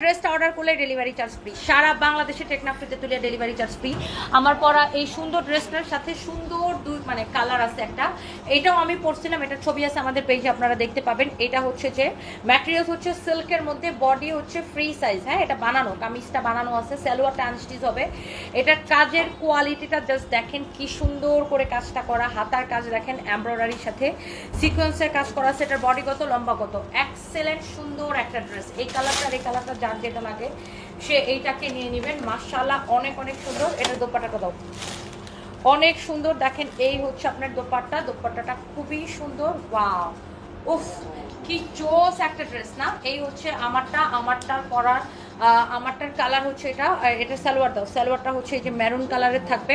ড্রেসটা অর্ডার করলে delivery charge free সারা বাংলাদেশে টেকনাফ্রিতে তুলে ডেলিভারি চার্জ ফ্রি আমার পরা এই সুন্দর ড্রেসটার সাথে সুন্দর দুই মানে কালার আছে একটা। এটাও আমি পরছিলাম এটা ছবি আছে আমাদের পেজে আপনারা দেখতে পাবেন। এটা হচ্ছে যে ম্যাটেরিয়ালস হচ্ছে সিল্কের মধ্যে বডি হচ্ছে ফ্রি সাইজ হ্যাঁ এটা বানানো, কামিজটা বানানো আছে সালোয়ারটা আনস্টিচ হবে। এটা কাজের কোয়ালিটিটা জাস্ট দেখেন কি সুন্দর করে কাজটা করা। হাতার কাজ দেখেন এমব্রয়ডারির সাথে। সিকোয়েন্সের কাজ করা আছে, এটার বডি কত, লম্বা কত। এক্সেলেন্ট সুন্দর একটা ড্রেস এই কালারটা এই কালারটা যার যেটা লাগে সে এইটাকে নিয়ে নেবেন। মাসাল্লাহ অনেক অনেক সুন্দর। এটা দোপাটাটা দাও। অনেক সুন্দর। দেখেন এই হচ্ছে আপনার দোপাট্টা। দোপাট্টাটা খুবই সুন্দর। ওয়াও! উফ! কি চোস একটা ড্রেস না? এই হচ্ছে আমারটা আমারটা আহ, আমারটার কালার হচ্ছে এটা এটা সালোয়ার দাও। সালোয়ারটা হচ্ছে এই যে মেরুন কালারের থাকবে।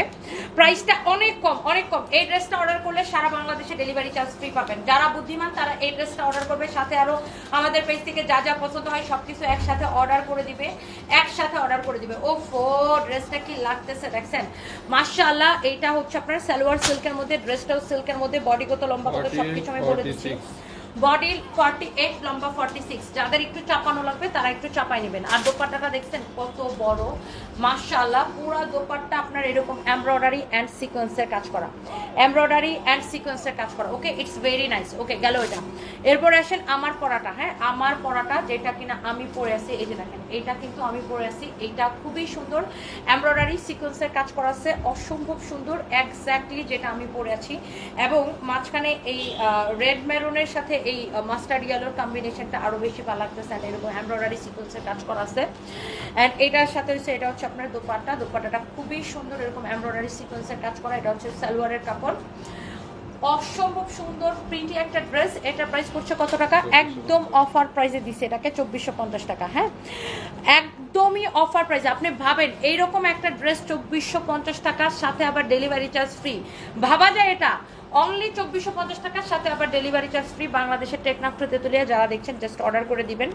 প্রাইসটা অনেক কম অনেক কম। এই ড্রেসটা অর্ডার করলে সারা বাংলাদেশে ডেলিভারি চার্জ ফ্রি পাবেন। যারা বুদ্ধিমান তারা এই ড্রেসটা অর্ডার করবে। সাথে আরও আমাদের পেজ থেকে যা যা পছন্দ হয় সব কিছু একসাথে অর্ডার করে দিবে। একসাথে অর্ডার করে দিবে। ও ফো ড্রেসটা কি লাগতেছে দেখছেন? মাশাআল্লাহ এইটা হচ্ছে আপনার সালোয়ার সিল্কের মধ্যে ড্রেসটাও সিল্কের মধ্যে বডি কত লম্বা কত 40, সবকিছু আমি বলে দিচ্ছি। 46 বডি ফর্টি এইট লম্বা ফর্টি সিক্স যাদের একটু চাপানো লাগবে, তারা একটু চাপাই নেবেন। আর দোপাট্টাটা দেখছেন, কত বড়। মাশাআল্লাহ, পুরো দোপাট্টা আপনার এরকম এমব্রয়ডারি অ্যান্ড সিকোয়েন্সের কাজ করা। এমব্রয়ডারি অ্যান্ড সিকোয়েন্সের কাজ করা। Okay it's very nice okay গেল এটা। এরপরে আসেন আমার পরাটা হ্যাঁ? আমার পরাটা যেটা কিনা আমি পরে আছি, এই যে দেখেন, এটা কিন্তু আমি পরে আছি। এইটা খুবই সুন্দর। এমব্রয়ডারি সিকোয়েন্সের কাজ করা আছে অসম্ভব সুন্দর এক্স্যাক্টলি যেটা আমি পরে আছি। এবং মাঝখানে এই রেড মেরুনের সাথে এই মাস্টার্ড ইয়েলোর কম্বিনেশনটা আরও বেশি ভালো লাগতেছে অ্যান্ড এরকম এমব্রয়ডারি সিকোয়েন্সের কাজ করা আছে। অ্যান্ড এটার সাথে হচ্ছে, এটা হচ্ছে আপনার দোপাট্টা। দোপাট্টাটা খুবই সুন্দর এরকম এমব্রয়ডারি সিকোয়েন্সের কাজ করা। এটা হচ্ছে সালোয়ারের কাপড়। অসম্ভব সুন্দর প্রিন্টি একটা ড্রেস এটা প্রাইস করছে কত টাকা? একদম অফার প্রাইসে দিছে এটাকে চব্বিশশো পঞ্চাশ টাকা হ্যাঁ? একদমই অফার প্রাইসে আপনি ভাবেন এইরকম একটা ড্রেস চব্বিশশো পঞ্চাশ টাকার সাথে আবার ডেলিভারি চার্জ ফ্রি ভাবা যায় এটা? অনলি চব্বিশশো পঞ্চাশ টাকার সাথে আবার ডেলিভারি চার্জ ফ্রি বাংলাদেশের টেকনাফ তেতুলিয়া যারা দেখছেন জাস্ট অর্ডার করে দিবেন।